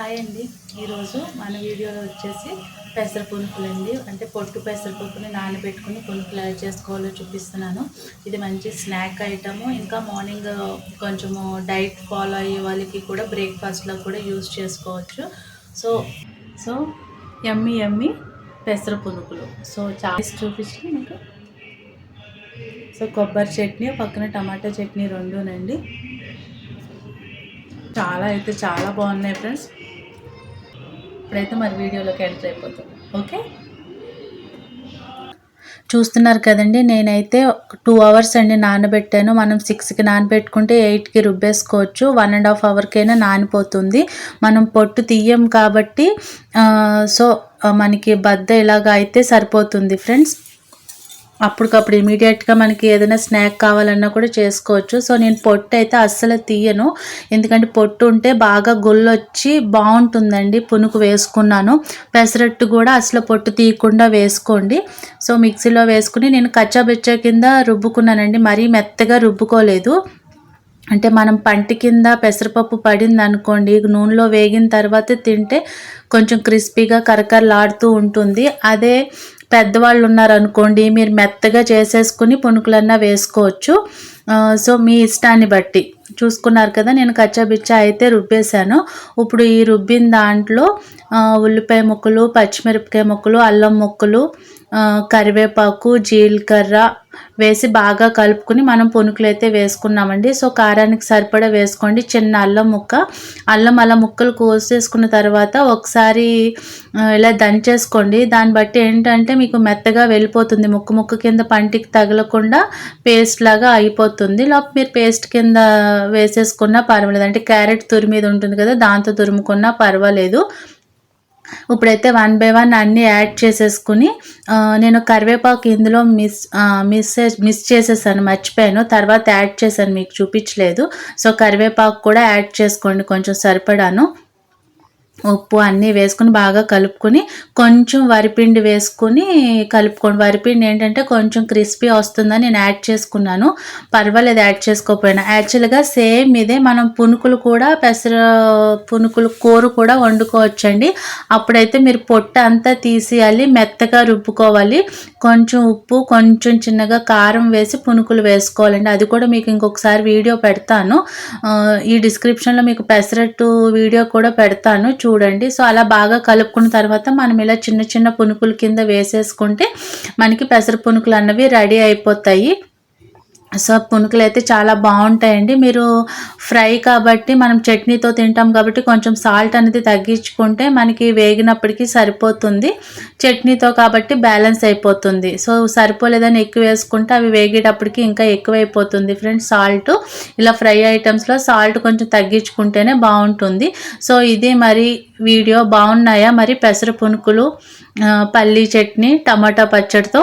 Hi అండి. ఈరోజు మన వీడియోలో వచ్చేసి పెసర పునుకులండి అంటే పొట్టు పెసర పునుకుని నానబెట్టుకుని పునుకులు ఎలా చేసుకోవాలో చూపిస్తున్నాను. ఇది మంచి స్నాక్ ఐటము. ఇంకా మార్నింగ్ కొంచెము డైట్ ఫాలో అయ్యే వాళ్ళకి కూడా బ్రేక్ఫాస్ట్లో కూడా యూజ్ చేసుకోవచ్చు. సో సో ఎమ్మి ఎమ్మి పెసర పునుకులు. సో చాయిస్ చూపించి మీకు. సో కొబ్బరి చట్నీ పక్కన టమాటా చట్నీ రెండునండి. చాలా అయితే చాలా బాగున్నాయి ఫ్రెండ్స్. ఇప్పుడైతే మరి వీడియోలోకి ఎంటర్ అయిపోతాం. ఓకే? చూస్తున్నారు కదండి నేనైతే టూ అవర్స్ అండి నానబెట్టాను. మనం సిక్స్కి నానబెట్టుకుంటే ఎయిట్కి రుబ్బేసుకోవచ్చు. వన్ అండ్ హాఫ్ అవర్కైనా నానిపోతుంది. మనం పొట్టు తీయం కాబట్టి సో మనకి బద్ద ఇలాగ అయితే సరిపోతుంది ఫ్రెండ్స్ అప్పటికప్పుడు ఇమీడియట్గా మనకి ఏదైనా స్నాక్ కావాలన్నా కూడా చేసుకోవచ్చు. సో నేను పొట్టు అయితే అస్సలు తీయను. ఎందుకంటే పొట్టు ఉంటే బాగా గొల్లొచ్చి బాగుంటుందండి. పునుకు వేసుకున్నాను. పెసరట్టు కూడా అసలు పొట్టు తీయకుండా వేసుకోండి. సో మిక్సీలో వేసుకుని నేను కచ్చాబెచ్చా కింద రుబ్బుకున్నానండి. మరీ మెత్తగా రుబ్బుకోలేదు. అంటే మనం పంటి కింద పెసరపప్పు పడింది అనుకోండి నూనెలో వేగిన తర్వాత తింటే కొంచెం క్రిస్పీగా కరకరలాడుతూ ఉంటుంది. అదే పెద్దవాళ్ళు ఉన్నారనుకోండి మీరు మెత్తగా చేసేసుకుని పునుకులన్నా వేసుకోవచ్చు. సో మీ ఇష్టాన్ని బట్టి. చూసుకున్నారు కదా నేను కచ్చాబిచ్చా అయితే రుబ్బేశాను. ఇప్పుడు ఈ రుబ్బిన దాంట్లో ఉల్లిపాయ ముక్కలు పచ్చిమిరపకాయ ముక్కలు అల్లం ముక్కలు కరివేపాకు జీలకర్ర వేసి బాగా కలుపుకుని మనం పునుకులు అయితే వేసుకున్నామండి. సో కారానికి సరిపడా వేసుకోండి. చిన్న అల్లం ముక్క. అల్లం అలా ముక్కలు కోసేసుకున్న తర్వాత ఒకసారి ఇలా దంచేసుకోండి. దాన్ని బట్టి ఏంటంటే మీకు మెత్తగా వెళ్ళిపోతుంది. ముక్క ముక్క కింద పంటికి తగలకుండా పేస్ట్ లాగా అయిపోతుంది. లోపు మీరు పేస్ట్ కింద వేసేసుకున్నా పర్వాలేదు. అంటే క్యారెట్ తురిమీద ఉంటుంది కదా దాంతో తురుముకున్నా పర్వాలేదు. ఇప్పుడైతే వన్ బై వన్ అన్నీ యాడ్ చేసేసుకుని నేను కరివేపాకు ఇందులో మిస్ మిస్ మిస్ చేసేసాను మర్చిపోయాను. తర్వాత యాడ్ చేశాను మీకు చూపించలేదు. సో కరివేపాకు కూడా యాడ్ చేసుకోండి కొంచెం సరిపడాను. ఉప్పు అన్నీ వేసుకుని బాగా కలుపుకొని కొంచెం వరిపిండి వేసుకుని కలుపుకోండి. వరిపిండి ఏంటంటే కొంచెం క్రిస్పీ వస్తుందని నేను యాడ్ చేసుకున్నాను. పర్వాలేదు యాడ్ చేసుకోకపోయినా. యాక్చువల్గా సేమ్ ఇదే మనం పునుకులు కూడా పెసర పునుకులు కూర కూడా వండుకోవచ్చండి. అప్పుడైతే మీరు పొట్ట అంతా తీసేయాలి మెత్తగా రుబ్బుకోవాలి. కొంచెం ఉప్పు కొంచెం చిన్నగా కారం వేసి పునుకులు వేసుకోవాలండి. అది కూడా మీకు ఇంకొకసారి వీడియో పెడతాను. ఈ డిస్క్రిప్షన్లో మీకు పెసరట్టు వీడియో కూడా పెడతాను. చూడండి. సో అలా బాగా కలుపుకున్న తర్వాత మనం ఇలా చిన్న చిన్న పునుకుల కింద వేసేసుకుంటే మనకి పెసర పునుకులు అన్నవి రెడీ అయిపోతాయి. సో పునుకులు అయితే చాలా బాగుంటాయండి. మీరు ఫ్రై కాబట్టి మనం చట్నీతో తింటాం కాబట్టి కొంచెం సాల్ట్ అనేది తగ్గించుకుంటే మనకి వేగినప్పటికీ సరిపోతుంది. చట్నీతో కాబట్టి బ్యాలెన్స్ అయిపోతుంది. సో సరిపోలేదని ఎక్కువ వేసుకుంటే అవి వేగేటప్పటికి ఇంకా ఎక్కువైపోతుంది ఫ్రెండ్స్ సాల్ట్. ఇలా ఫ్రై ఐటమ్స్లో సాల్ట్ కొంచెం తగ్గించుకుంటేనే బాగుంటుంది. సో ఇది మరి వీడియో బాగున్నాయా? మరి పెసర పునుకులు పల్లీ చట్నీ టమాటా పచ్చడితో